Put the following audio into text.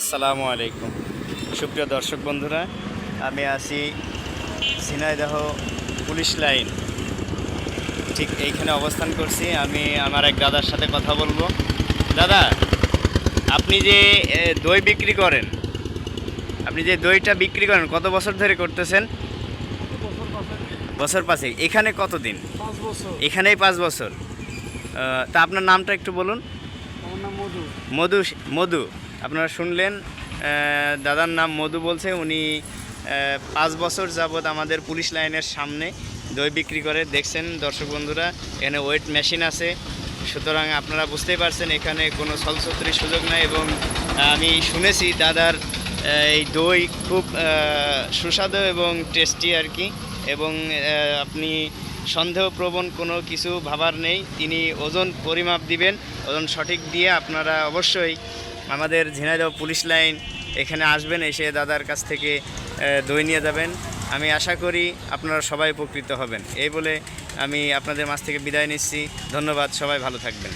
আসসালামু আলাইকুম। সুপ্রিয় দর্শক বন্ধুরা আমি আছি ঝিনাইদহ পুলিশ লাইন। ঠিক এইখানে অবস্থান করছি। আমি আমার এক দাদার সাথে কথা বলব। দাদা আপনি যে দই বিক্রি করেন আপনি যে দইটা বিক্রি করেন কত বছর ধরে করতেছেন? বছর পাঁচেক, পাঁচে এখানে কতদিন? পাঁচ বছর। এখানেই পাঁচ বছর। তা আপনার নামটা একটু বলুন। মধু। মধু মধু। আপনারা শুনলেন দাদার নাম মধু বলছে, উনি পাঁচ বছর যাবৎ আমাদের পুলিশ লাইনের সামনে দই বিক্রি করে। দেখছেন দর্শক বন্ধুরা, এখানে ওয়েট মেশিন আছে। সুতরাং আপনারা বুঝতেই পারছেন, এখানে কোনো ছলছত্রির সুযোগ নাই এবং আমি শুনেছি দাদার এই দই খুব সুস্বাদু এবং টেস্টি আর কি। এবং আপনি সন্দেহপ্রবণ কোনো কিছু ভাবার নেই। তিনি ওজন পরিমাপ দিবেন, ওজন সঠিক দিয়ে আপনারা অবশ্যই আমাদের ঝিনাইদহ পুলিশ লাইন এখানে আসবেন, এসে দাদার কাছ থেকে দই নিয়ে যাবেন। আমি আশা করি আপনারা সবাই উপকৃত হবেন। এই বলে আমি আপনাদের মাছ থেকে বিদায় নিচ্ছি। ধন্যবাদ, সবাই ভালো থাকবেন।